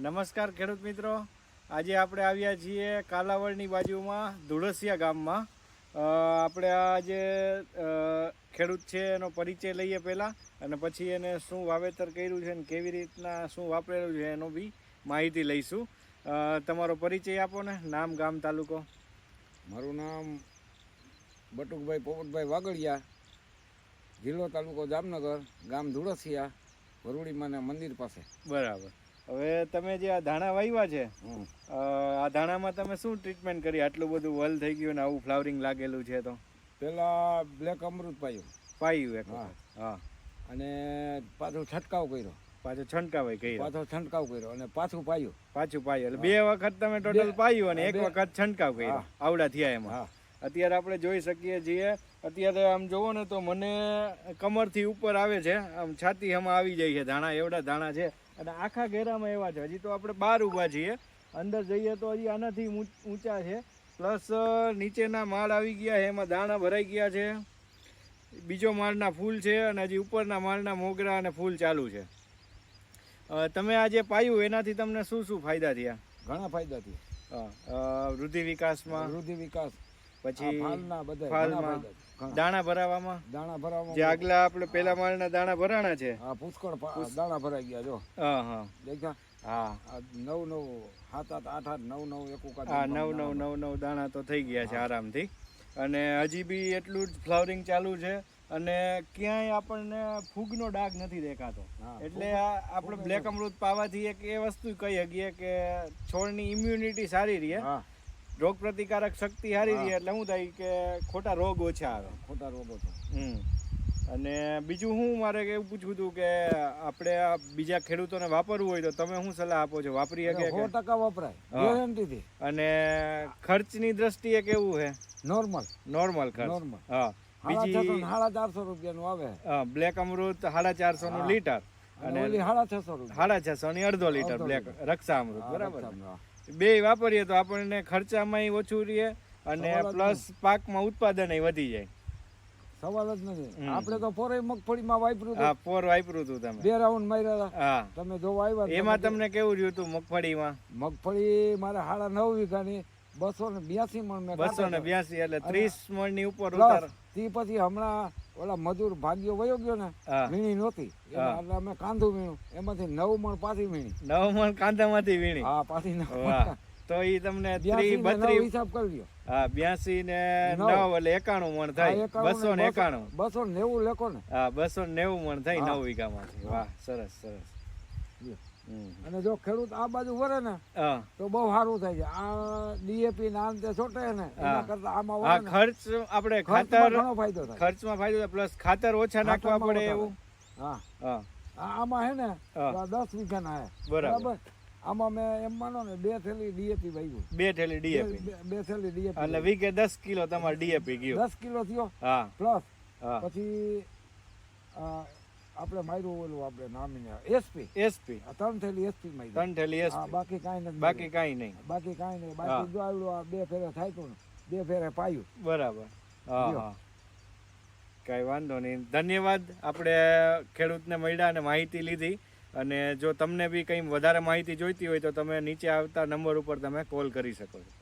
નમસ્કાર ખેડૂત મિત્રો. આજે આપણે આવ્યા છીએ કાલાવડની બાજુમાં ધુળસિયા ગામમાં. આપણે આ જે ખેડૂત છે એનો પરિચય લઈએ પહેલાં અને પછી એને શું વાવેતર કર્યું છે અને કેવી રીતના શું વાપરેલું છે એનો બી માહિતી લઈશું. તમારો પરિચય આપો ને. નામ ગામ તાલુકો. મારું નામ બટુકભાઈ પોપટભાઈ વાગડિયા જિલ્લો તાલુકો જામનગર ગામ ધુળસિયા વરુડીમાના મંદિર પાસે. બરાબર. હવે તમે જે આ ધાણા વાવ્યા છે આ ધાણામાં તમે શું ટ્રીટમેન્ટ કરી? આટલું બધું વલ થઈ ગયું ને આવું ફ્લાવરિંગ લાગેલું છે તો? પેલા બ્લેક અમૃત પાયું. પાયું એક હા. અને પાછો છંટકાવ કર્યો. પાછો છંટકાવ કર્યો. પાછો છંટકાવ કર્યો અને પાછું પાયું. પાછું પાયું. એટલે બે વખત તમે ટોટલ પાયું અને એક વખત છંટકાવ કર્યો. આવડા થયા એમાં. હા. અત્યારે આપણે જોઈ શકીએ છીએ અત્યારે આમ જોવો ને તો મને કમરથી ઉપર આવે છે આમ છાતી આમાં આવી જાય છે ધાણા એવડા ધાણા છે. અને આખા ઘેરામાં એવા છે. હજી તો આપણે બહાર ઊભા છીએ. અંદર જઈએ તો હજી આનાથી ઊંચા છે. પ્લસ નીચેના માળ આવી ગયા છે. એમાં દાણા ભરાઈ ગયા છે. બીજો માળના ફૂલ છે અને હજી ઉપરના માળના મોગરા અને ફૂલ ચાલુ છે. તમે આ જે પાયું એનાથી તમને શું શું ફાયદા થયા? ઘણા ફાયદા થયા. વૃદ્ધિ વિકાસમાં? વૃદ્ધિ વિકાસ પછી ફાલના બધા ફાલમાં? ફાયદા ભરાવામાં? દાણા ભરાવામાં દાણા જે આગલા આપણે પેલા માળના દાણા ભરાણા છે. હા પુષ્કળ દાણા ભરાઈ ગયા જો. હા હા. દેખ્યા? હા. નવ નવ સાત આઠ આઠ આઠ નવ નવ એક હા નવ નવ નવ નવ દાણા તો થઈ ગયા છે આરામથી. અને હજી બી એટલું જ ફ્લાવરિંગ ચાલુ છે અને ક્યાંય આપણને ફૂગનો ડાઘ નથી દેખાતો. એટલે આપણે બ્લેક અમૃત પાવાથી એક એ વસ્તુ કહી શકીએ કે છોડની ઇમ્યુનિટી સારી રહે. રોગ પ્રતિકારક શક્તિ સારી રહી એટલે શું થાય કે ખોટા રોગ ઓછા આવે. ખોટા રોગો છે હમ. અને બીજું હું મારે એવું પૂછવું હતું કે આપણે આ બીજા ખેડૂતોને વાપરવું હોય તો તમે શું સલાહ આપો છો? વાપરી શકે સો ટકા વપરાય. ગેરંટીથી. અને ખર્ચની દ્રષ્ટિએ કેવું છે નોર્મલ. નોર્મલ ખર્ચ. નોર્મલ. હા. બીજી સાડા ચારસો રૂપિયાનું આવે. બ્લેક અમૃત સાડા ચારસો નું હા. લીટર. અને સાડા છસો સાડા છસો ની અડધો લીટર બ્લેક રક્ષા અમૃત બરાબર? હા. બે વાપરીએ તો આપણને ખર્ચામાં ઓછું રહે અને પ્લસ પાકમાં ઉત્પાદન વધી જાય. સવાલ જ નથી. આપણે તો પોરે મગફળીમાં વાપર્યું હા. પોર વાપર્યું હતું તમે. બે રાઉન્ડ માર્યા હતા. હા. તમે જો આવ્યા એમાં તમને કેવું રહ્યું હતું મગફળીમાં? મગફળી મારે સાડા નવ વીઘાની બસો ને બ્યાસી મણ મેં બસો ને બ્યાસી એટલે ત્રીસ મણની ઉપર ઉતાર. તી પછી હમણાં ઓલા મજૂર ભાગ્યો વયો ગયો ને વીણી નહોતી. એટલે અમે કાંધું વીણું એમાંથી નવ મણ પાછી વીણી. નવ મણ કાંદામાંથી વીણી. હા પાછી નવ તો ઈ તમને ત્રી બત્રી હિસાબ કરી લ્યો હા બ્યાસી ને નવ. એટલે એકાણું મણ થાય બસો ને એકાણું. બસો નેવું લેખો ને. હા બસો નેવું મણ થાય નવ વીઘામાંથી. વાહ સરસ સરસ. અને જો ખેડૂત આ બાજુ વરે ને તો બહુ સારું થાય છે. આ ડીએપી ના અંતે છોટે ને એના કરતા આમાં વરે ખર્ચ આપણે ખાતર ઘણો ફાયદો થાય. ખર્ચમાં ફાયદો પ્લસ ખાતર ઓછા નાખવા પડે એવું. હા. હા. આમાં હે ને દસ વીઘા ના બરાબર. આમાં મેં એમ માનો ને બે થેલી ડીએપી ભાઈ બે થેલી ડીએપી. બે- થેલી ડીએપી એટલે વીઘે દસ કિલો તમારે ડીએપી ગયો. દસ કિલો થયો? હા. પ્લસ પછી આપણે માર્યું ઓલું આપણે નામીને એસપી એસપી ત્રણ થેલી એસપી માં ત્રણ થેલી એસપી બાકી કાંઈ નથી. બાકી કાંઈ નહીં. બાકી કાંઈ નહીં. બાકી જો આ બે ફેરે થાય બે ફેરે પાયું. બરાબર. હા. હા. કઈ વાંધો નહીં. ધન્યવાદ આપણે ખેડૂતને મળ્યા અને માહિતી લીધી. અને જો તમને બી કંઈ વધારે માહિતી જોઈતી હોય તો તમે નીચે આવતા નંબર ઉપર તમે કોલ કરી શકો છો.